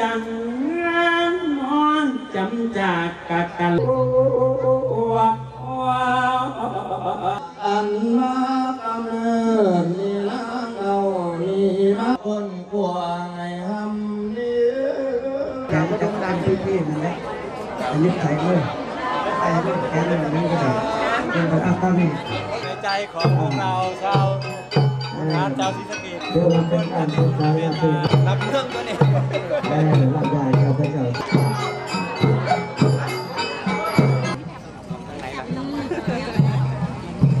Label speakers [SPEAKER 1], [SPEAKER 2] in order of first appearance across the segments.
[SPEAKER 1] จังมอนจำจากกะกัวอันมากำเนิดนี่ละเอานี่มาคนกว่าไงทำนี้
[SPEAKER 2] เราก็ต้องดันพี่พี่นั่นแหละอันนี้ใครเลยใครเลยแค่นั้นนั่ก็ได้เป็นคนอ้าวนี่
[SPEAKER 3] ในใจของพวกเราชาวชาวชาวศรีสะเก
[SPEAKER 2] เดี๋ยวมันเป็นการศึกษาการศึกษา
[SPEAKER 3] รับเรื่องตัวนี้
[SPEAKER 2] เออรับได้ครับพระเจ้า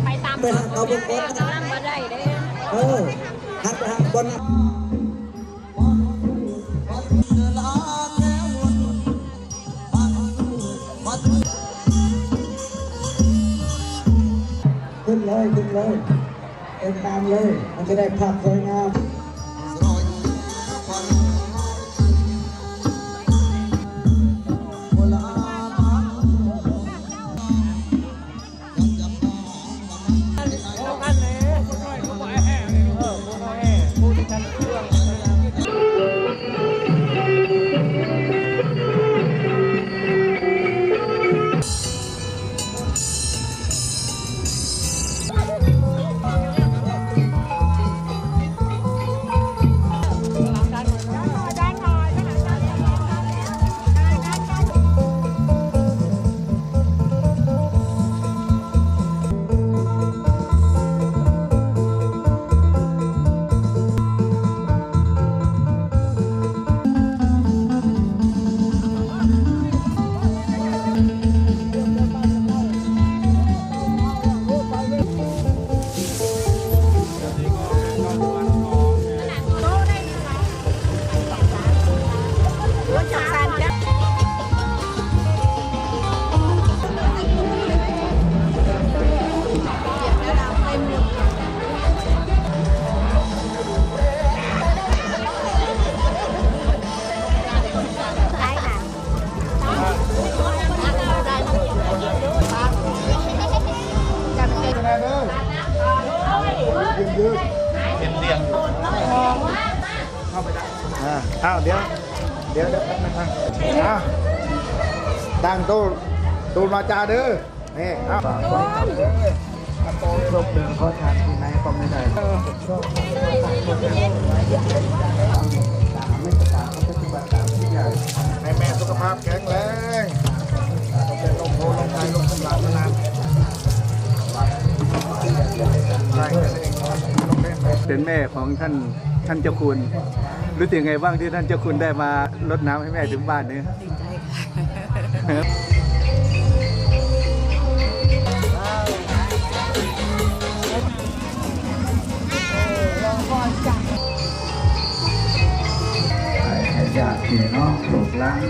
[SPEAKER 4] ไปตามเขาเป็นคนนั่งมาได้เด้
[SPEAKER 2] เออหันไปหันบนนั้นขึ้นเลยขึ้นเลย เอ็นตามเลย มันจะได้ภาพสวยงาม
[SPEAKER 5] อ่าอ้าวเดี๋ยว เดี๋ยวเดี๋ยวแป๊บนึงนะอ้าวตั้งตู้ตู้มาจาเด้อนี่อ้าว
[SPEAKER 2] ครบเดินเขาทานที่ไหนก็ไม่ได้ เล่
[SPEAKER 5] นเป็
[SPEAKER 6] นแม่ของท่านท่านเจ้าคุณรู้สึกไงบ้างที่ท่านเจ้าคุณได้มารดน้ำให้แม่ถึงบ้านเนี่ย
[SPEAKER 2] ให้ญาติพี่น้องลูกหลาน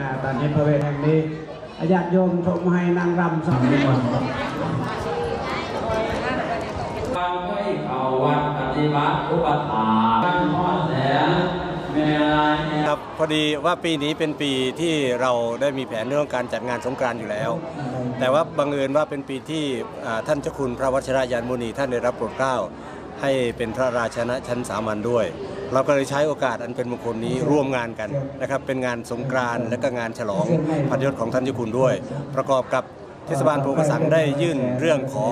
[SPEAKER 1] นะตอนนี้พระเวทแห่งนี้ญาติโยมชมให้นางรำสองนิมนต์
[SPEAKER 7] เราให้เขาวัดปฏิบัติอุปถาบ้านพ่อแสนแม่ลายแอ
[SPEAKER 3] ครับพอดีว่าปีนี้เป็นปีที่เราได้มีแผนเรื่องการจัดงานสงกรานต์อยู่แล้ว แต่ว่าบังเอิญว่าเป็นปีที่อ่าท่านเจ้าคุณพระวชิรยานมุนีท่านได้รับโปรดเกล้า ให้เป็นพระราชนะชั้นสามัญด้วย เราก็เลยใช้โอกาสอันเป็นมงคลนี้ร่วมงานกันนะครับ เป็นงานสงกรานต์และก็งานฉลองพันยศของท่านเจ้าคุณด้วย ประกอบกับเทศบาลโพกสังได้ยื่นเรื่องขอ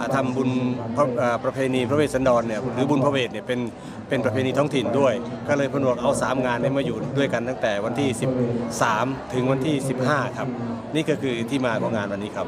[SPEAKER 3] อาทำบุญพระประเพณีพระเวสสันดรเนี่ยหรือบุญพระเวทเนี่ยเป็นเป็นประเพณีท้องถิ่นด้วย ก็เลยพนวกเอา 3 งานนี้มาอยู่ด้วยกันตั้งแต่วันที่ 13 ถึงวันที่ 15 ครับ นี่ก็คือที่มาของงานวันนี้ครับ